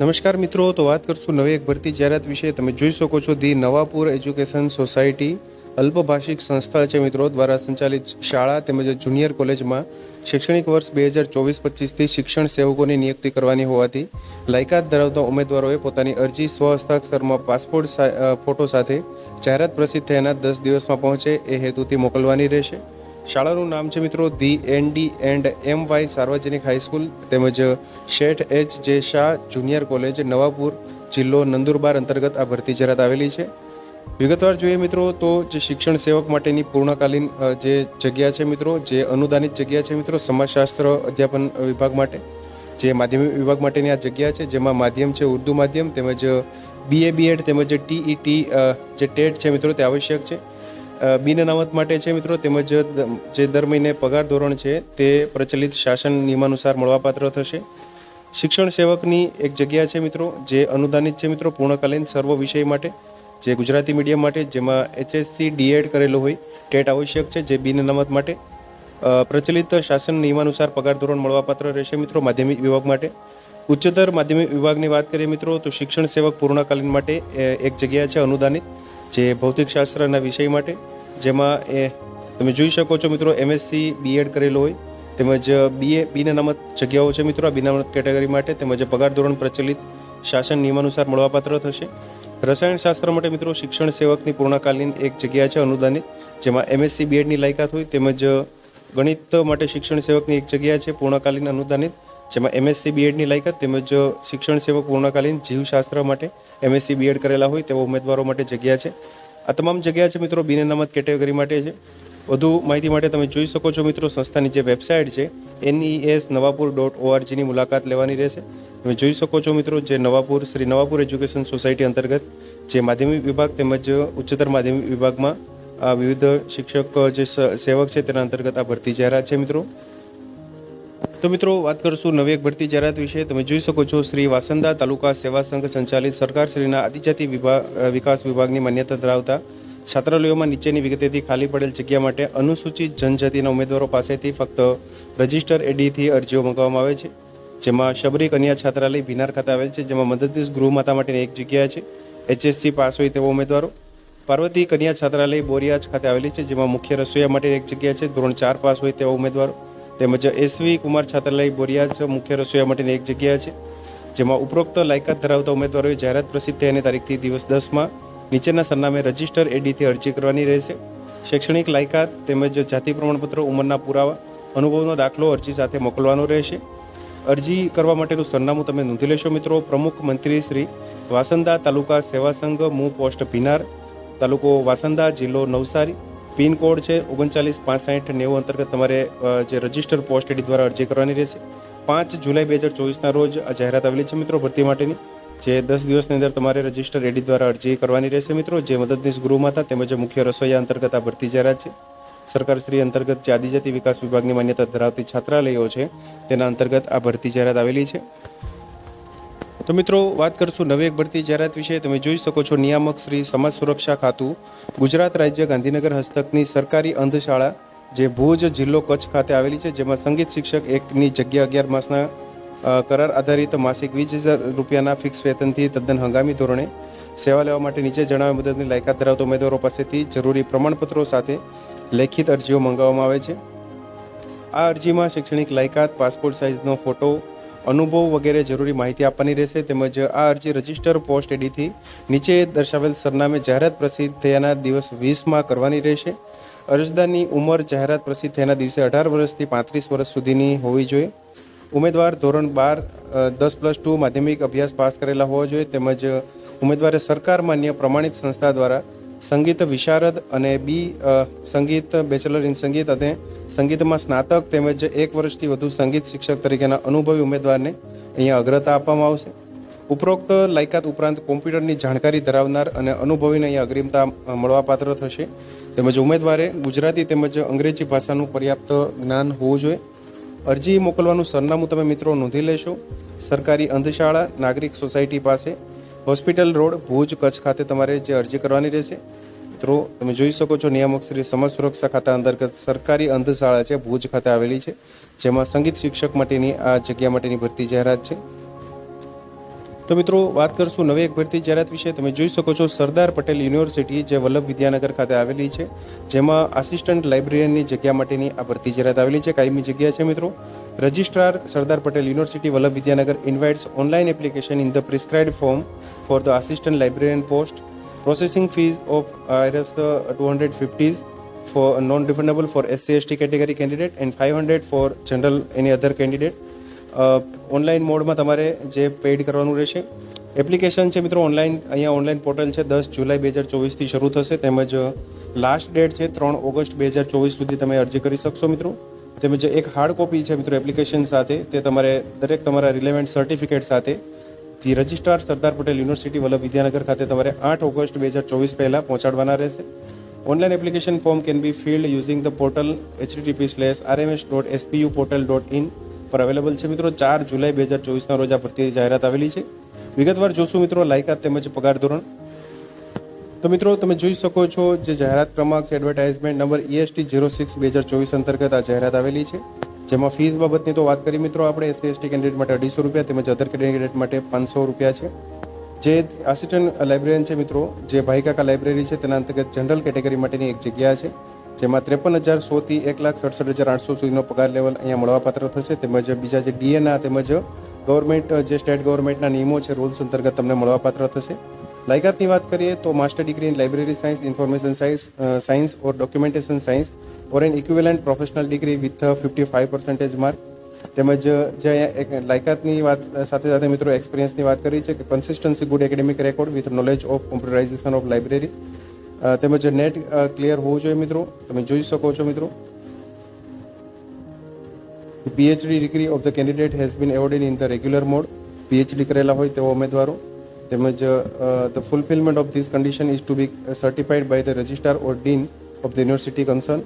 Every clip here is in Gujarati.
નમસ્કાર મિત્રો, તો વાત કરશું નવી એક ભરતી જાહેરાત વિશે. તમે જોઈ શકો છો ધી નવાપુર એજ્યુકેશન સોસાયટી, અલ્પભાષિક સંસ્થા છે મિત્રો, દ્વારા સંચાલિત શાળા તેમજ જુનિયર કોલેજમાં શૈક્ષણિક વર્ષ બે હજાર ચોવીસ પચીસથી શિક્ષણ સેવકોની નિયુક્તિ કરવાની હોવાથી લાયકાત ધરાવતા ઉમેદવારોએ પોતાની અરજી સ્વ હસ્તાક્ષરમાં પાસપોર્ટ ફોટો સાથે જાહેરાત પ્રસિદ્ધ થયાના દસ દિવસમાં પહોંચે એ હેતુથી મોકલવાની રહેશે. શાળાનું નામ છે મિત્રો the N D and M Y સાર્વજનિક હાઈસ્કૂલ તેમજ શેઠ એચ જે શાહ જુનિયર કોલેજ નવાપુર જિલ્લો નંદુરબાર અંતર્ગત આ ભરતી જાહેરાત આવેલી છે. વિગતવાર જોઈએ મિત્રો તો જે શિક્ષણ સેવક માટેની પૂર્ણકાલીન જે જગ્યા છે મિત્રો, જે અનુદાનિત જગ્યા છે મિત્રો સમાજશાસ્ત્ર અધ્યાપન વિભાગ માટે, જે માધ્યમિક વિભાગ માટેની આ જગ્યા છે, જેમાં માધ્યમ છે, ઉર્દુ માધ્યમ તેમજ બીએ બીએડ તેમજ ટીઈટી જે ટેટ છે મિત્રો તે આવશ્યક છે. બિન અનામત માટે છે મિત્રો, તેમજ જે દર મહિને પગાર ધોરણ છે તે પ્રચલિત શાસન નિયમાનુસાર મળવાપાત્ર થશે. શિક્ષણ સેવકની એક જગ્યા છે મિત્રો, જે અનુદાનિત છે મિત્રો, પૂર્ણકાલીન સર્વ વિષય માટે, જે ગુજરાતી મીડિયમ માટે, જેમાં એચએસસી ડીએડ કરેલું હોય, ટેટ આવશ્યક છે, જે બિન અનામત માટે. પ્રચલિત શાસન નિયમાનુસાર પગાર ધોરણ મળવાપાત્ર રહેશે મિત્રો, માધ્યમિક વિભાગ માટે. ઉચ્ચતર માધ્યમિક વિભાગની વાત કરીએ મિત્રો, તો શિક્ષણ સેવક પૂર્ણકાલીન માટે એક જગ્યા છે અનુદાનિત. જે ભૌતિકશાસ્ત્રના વિષય માટે, જેમાં એ તમે જોઈ શકો છો મિત્રો એમએસસી બીએડ કરેલો હોય, તેમજ બીએ બિન અનામત જગ્યાઓ છે મિત્રો, આ બિનામત કેટેગરી માટે, તેમજ પગાર ધોરણ પ્રચલિત શાસન નિયમાનુસાર મળવાપાત્ર થશે. રસાયણશાસ્ત્ર માટે મિત્રો, શિક્ષણ સેવકની પૂર્ણકાલીન એક જગ્યા છે અનુદાનિત, જેમાં એમએસસી બીએડની લાયકાત હોય, તેમજ ગણિત માટે શિક્ષણ સેવકની એક જગ્યા છે, પૂર્ણકાલીન અનુદાનિત જેમાં એમએસસી બીએડની લાયકાત તેમજ શિક્ષણ સેવક પૂર્ણકાલીન જીવશાસ્ત્ર માટે એમએસસી બીએડ કરેલા હોય તેવા ઉમેદવારો માટે જગ્યા છે. આ તમામ જગ્યા છે મિત્રો, બિન અનામત કેટેગરી માટે છે. વધુ માહિતી માટે તમે જોઈ શકો છો મિત્રો, સંસ્થાની જે વેબસાઇટ છે એનઈએસ નવાપુર ડોટ ઓઆરજીની મુલાકાત લેવાની રહેશે. તમે જોઈ શકો છો મિત્રો, જે નવાપુર, શ્રી નવાપુર એજ્યુકેશન સોસાયટી અંતર્ગત જે માધ્યમિક વિભાગ તેમજ ઉચ્ચતર માધ્યમિક વિભાગમાં, આ વિવિધ શિક્ષક જે સેવક છે તેના અંતર્ગત આ ભરતી જાહેરાત છે મિત્રો. તો મિત્રો, વાત કરશું નવી એક ભરતી જાહેરાત વિશે. તમે જોઈ શકો છો, શ્રી વાસંદા તાલુકા સેવા સંઘ સંચાલિત સરકારશ્રીના આદિજાતિ વિભાગ વિકાસ વિભાગની માન્યતા ધરાવતા છાત્રાલયોમાં નીચેની વિગતેથી ખાલી પડેલ જગ્યા માટે અનુસૂચિત જનજાતિના ઉમેદવારો પાસેથી ફક્ત રજિસ્ટર એડીથી અરજીઓ મંગાવવામાં આવે છે. જેમાં શબરી કન્યા છાત્રાલય ભીનાર ખાતે આવેલ છે, જેમાં મદદનીશ ગૃહમાતા માટેની એક જગ્યા છે. એચએસસી પાસ હોય તેવા ઉમેદવારો. પાર્વતી કન્યા છાત્રાલય બોરિયાજ ખાતે આવેલી છે, જેમાં મુખ્ય રસોઈયા માટે એક જગ્યા છે. ધોરણ ચાર પાસ હોય તેવા ઉમેદવારો. તેમજ એસવી કુમાર છાત્રાલય બોરિયાજ મુખ્ય રસોઈયા માટેની એક જગ્યા છે, જેમાં ઉપરોક્ત લાયકાત ધરાવતા ઉમેદવારોએ જાહેરાત પ્રસિદ્ધ થયાની તારીખથી દિવસ દસમાં નીચેના સરનામે રજિસ્ટર એડીથી અરજી કરવાની રહેશે. શૈક્ષણિક લાયકાત તેમજ જાતિ પ્રમાણપત્ર ઉંમરના પુરાવા, અનુભવનો દાખલો અરજી સાથે મોકલવાનો રહેશે. અરજી કરવા માટેનું સરનામું તમે નોંધી લેશો મિત્રો. પ્રમુખ મંત્રી શ્રી વાસંદા તાલુકા સેવા સંઘ મૂ પોસ્ટ ભીનાર તાલુકો વાસંદા, જિલ્લો નવસારી. પિનકોડ છે ઓગણચાલીસ, પાંસઠ, નેવું અંતર્ગત તમારે જે રજિસ્ટર પોસ્ટ એડી દ્વારા અરજી કરવાની રહેશે. પાંચ જુલાઈ બે હજાર ચોવીસના રોજ આ જાહેરાત આવેલી છે મિત્રો ભરતી માટેની. જે દસ દિવસની અંદર તમારે રજિસ્ટર એડી દ્વારા અરજી કરવાની રહેશે મિત્રો. જે મદદનીશ હતા તેમજ મુખ્ય રસોઈયા અંતર્ગત આ ભરતી જાહેરાત છે. સરકારશ્રી અંતર્ગત જે આદિજાતિ વિકાસ વિભાગની માન્યતા ધરાવતી છાત્રાલયો છે, તેના અંતર્ગત આ ભરતી જાહેરાત આવેલી છે. તો મિત્રો, વાત કરશું નવી એક ભરતી જાહેરાત વિશે. તમે જોઈ શકો છો, નિયામક શ્રી સમાજ સુરક્ષા ખાતું, ગુજરાત રાજ્ય ગાંધીનગર હસ્તકની સરકારી અંધશાળા, જે ભુજ જિલ્લો કચ્છ ખાતે આવેલી છે, જેમાં સંગીત શિક્ષક એકની જગ્યા અગિયાર માસના કરાર આધારિત માસિક વીસ હજાર રૂપિયાના ફિક્સ વેતનથી તદ્દન હંગામી ધોરણે સેવા લેવા માટે નીચે જણાવ્યા મુજબની લાયકાત ધરાવતા ઉમેદવારો પાસેથી જરૂરી પ્રમાણપત્રો સાથે લેખિત અરજીઓ મંગાવવામાં આવે છે. આ અરજીમાં શૈક્ષણિક લાયકાત, પાસપોર્ટ સાઇઝનો ફોટો અનુભવ વગેરે જરૂરી માહિતી આપવાની રહેશે તેમજ આ અરજી રજિસ્ટર પોસ્ટ એડીથી નીચે દર્શાવેલ સરનામે જાહેરાત પ્રસિદ્ધ થયાના દિવસ વીસમાં કરવાની રહેશે. અરજદારની ઉંમર જાહેરાત પ્રસિદ્ધ થયાના દિવસે અઢાર વર્ષથી પાંત્રીસ વર્ષ સુધીની હોવી જોઈએ. ઉમેદવાર ધોરણ બાર દસ પ્લસ ટુ માધ્યમિક અભ્યાસ પાસ કરેલા હોવા જોઈએ તેમજ ઉમેદવારે સરકાર માન્ય પ્રમાણિત સંસ્થા દ્વારા સંગીત વિશારદ અને બી સંગીત બેચલર ઇન સંગીત અને સંગીતમાં સ્નાતક તેમજ એક વર્ષથી વધુ સંગીત શિક્ષક તરીકેના અનુભવી ઉમેદવારને અહીંયા અગ્રતા આપવામાં આવશે. ઉપરોક્ત લાયકાત ઉપરાંત કોમ્પ્યુટરની જાણકારી ધરાવનાર અને અનુભવીને અહીંયા અગ્રિમતા મળવાપાત્ર થશે. તેમજ ઉમેદવારે ગુજરાતી તેમજ અંગ્રેજી ભાષાનું પર્યાપ્ત જ્ઞાન હોવું જોઈએ. અરજી મોકલવાનું સરનામું તમે મિત્રો નોંધી લેશો. સરકારી અંધશાળા, નાગરિક સોસાયટી પાસે હોસ્પિટલ રોડ ભુજ કચ્છ ખાતે તમારે જે અરજી કરવાની રહેશે મિત્રો તમે જોઈ શકો છો નિયામક શ્રી સમાજ સુરક્ષા ખાતા અંતર્ગત સરકારી અંધશાળા છે, ભુજ ખાતે આવેલી છે, જેમાં સંગીત શિક્ષક માટેની આ જગ્યા માટેની ભરતી જાહેરાત છે. તો મિત્રો, વાત કરશું નવી એક ભરતી જાહેરાત વિશે. તમે જોઈ શકો છો સરદાર પટેલ યુનિવર્સિટી જે વલ્લભ વિદ્યાનગર ખાતે આવેલી છે, જેમાં આસિસ્ટન્ટ લાઇબ્રેરિયનની જગ્યા માટેની આ ભરતી જાહેરાત આવેલી છે. કાયમી જગ્યા છે મિત્રો. Registrar Sardar Patel university Vallabh Vidyanagar invites online application in the prescribe form for the assistant librarian post processing fees of આઈરસ two hundred fifties for non-refundable for SC ST category candidate and 500 for general any other candidate. Online મોડમાં તમારે જે પેઇડ કરવાનું રહેશે. એપ્લિકેશન છે મિત્રો ઓનલાઈન અહીંયા ઓનલાઈન પોર્ટલ છે, દસ જુલાઈ બે હજાર ચોવીસથી શરૂ થશે. તેમજ લાસ્ટ ડેટ છે ત્રણ ઓગસ્ટ બે હજાર ચોવીસ સુધી તમે અરજી કરી શકશો મિત્રો. તેમજ એક હાર્ડ કોપી છે મિત્રો એપ્લિકેશન સાથે, તે તમારે દરેક તમારા રિલેવન્ટ સર્ટિફિકેટ સાથે, the registrar Sardar Patel university Vallabh Vidyanagar ખાતે તમારે આઠ ઓગસ્ટ બે હજાર ચોવીસ પહેલાં પહોંચાડવાના રહેશે. Online application form can be filled using the portal HDTP slash RMS dot SPU portal dot in પર અવેલેબલ છે મિત્રો. ચાર જુલાઈ બે હજાર ચોવીસના રોજ આ ભરતી જાહેરાત આવેલી છે. વિગતવાર જોશું મિત્રો લાયકાત તેમજ પગાર ધોરણ. તો મિત્રો, તમે જોઈ શકો છો જે જાહેરાત ક્રમાંક છે advertisement number EST zero six બે હજાર ચોવીસ અંતર્ગત આ જાહેરાત આવેલી છે. જેમાં ફીસ બાબતની તો વાત કરી મિત્રો આપણે એસસી એસટી કેન્ડિડેટ માટે અઢીસો રૂપિયા તેમજ અધર કેન્ડિડેટ માટે પાંચસો રૂપિયા છે. જે આસિસ્ટન્ટ લાઇબ્રેરિયન છે મિત્રો, જે ભાઈકાકા લાઇબ્રેરી છે, તેના અંતર્ગત જનરલ કેટેગરી માટેની એક જગ્યા છે, જેમાં ત્રેપન હજાર સોથી એક લાખ સડસઠ હજાર આઠસો સુધીનો પગાર લેવલ અહીંયા મળવાપાત્ર થશે. તેમજ બીજા જે ડીએના તેમજ ગવર્મેન્ટ, જે સ્ટેટ ગવર્મેન્ટના નિયમો છે, રૂલ્સ અંતર્ગત તમને મળવાપાત્ર થશે. લાયકાતની વાત કરીએ તો master degree in library science, information science science or documentation science, or an equivalent professional degree with fifty five percentage mark. તેમજ જે એક લાયકાતની વાત સાથે સાથે મિત્રો એક્સપિરિયન્સની વાત કરી છે કે consistency good academic record with knowledge of computerisation of library તેમજ નેટ ક્લિયર હોવું જોઈએ મિત્રો. તમે જોઈ શકો છો મિત્રો. PhD degree of the candidate has been awarded in the regular mode PhD કરેલા હોય તેવા ઉમેદવારો. તેમજ the fulfilment of this condition is to be certified by the registrar or dean of the university concern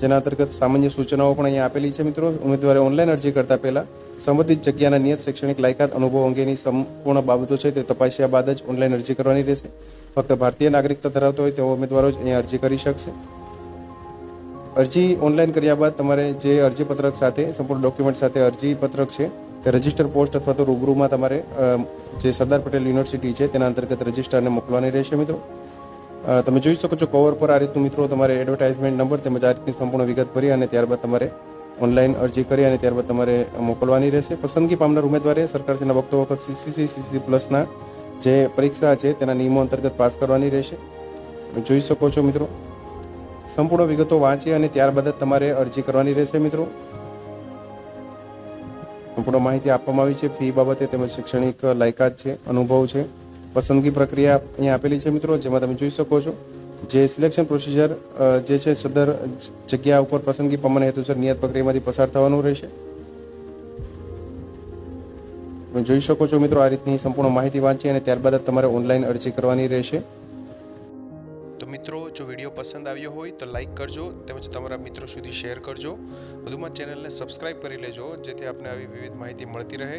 જેના અંતર્ગત સામાન્ય સૂચનાઓ પણ અહીંયા આપેલી છે મિત્રો. ઉમેદવારે ઓનલાઈન અરજી કરતા પહેલા સંબંધિત જગ્યાના નિયત શૈક્ષણિક લાયકાત, અનુભવ અંગેની સંપૂર્ણ બાબતો છે તે તપાસ્યા બાદ જ ઓનલાઈન અરજી કરવાની રહેશે. ફક્ત ભારતીય નાગરિકતા ધરાવતો હોય તેવો ઉમેદવારો જ અહીંયા અરજી કરી શકશે. અરજી ઓનલાઈન કર્યા બાદ તમારે જે અરજીપત્રક સાથે, સંપૂર્ણ ડોક્યુમેન્ટ સાથે અરજીપત્રક છે તે રજિસ્ટર પોસ્ટ અથવા તો રૂબરૂમાં તમારે જે સરદાર પટેલ યુનિવર્સિટી છે તેના અંતર્ગત રજિસ્ટરને મોકલવાની રહેશે મિત્રો. તમે જોઈ શકો છો કવર પર આ રીતનું મિત્રો તમારે એડવર્ટાઇઝમેન્ટ નંબર તેમજ આ રીતની સંપૂર્ણ વિગત ભરી અને ત્યારબાદ તમારે ઓનલાઈન અરજી કરી અને ત્યારબાદ તમારે મોકલવાની રહેશે. પસંદગી પામનાર ઉમેદવારે સરકારના વખતો વખત સીસીસી સીસી પ્લસના જે પરીક્ષા છે તેના નિયમો અંતર્ગત પાસ કરવાની રહેશે. તમે જોઈ શકો છો મિત્રો, સંપૂર્ણ વિગતો વાંચી અને ત્યારબાદ જ તમારે અરજી કરવાની રહેશે મિત્રો. સંપૂર્ણ માહિતી આપવામાં આવી છે. ફી બાબતે તેમજ શૈક્ષણિક લાયકાત છે, અનુભવ છે. પસંદગી પ્રક્રિયા અહીંયા આપેલી છે મિત્રો, જેમાં તમે જોઈ શકો છો. જે સિલેક્શન પ્રોસિજર જે છે સદર જગ્યા ઉપર પસંદગી પમન હેતુસર નિયત પ્રક્રિયામાંથી પસાર થવાનું રહેશે. તમે જોઈ શકો છો મિત્રો, આ રીતની સંપૂર્ણ માહિતી વાંચી અને ત્યારબાદ તમારે ઓનલાઈન અરજી કરવાની રહેશે. તો મિત્રો, જો વીડિયો પસંદ આવ્યો હોય તો લાઈક કરજો, તેમજ તમારા મિત્રો સુધી શેર કરજો. વધુમાં ચેનલને સબસ્ક્રાઇબ કરી લેજો, જેથી આપને આવી વિવિધ માહિતી મળતી રહે.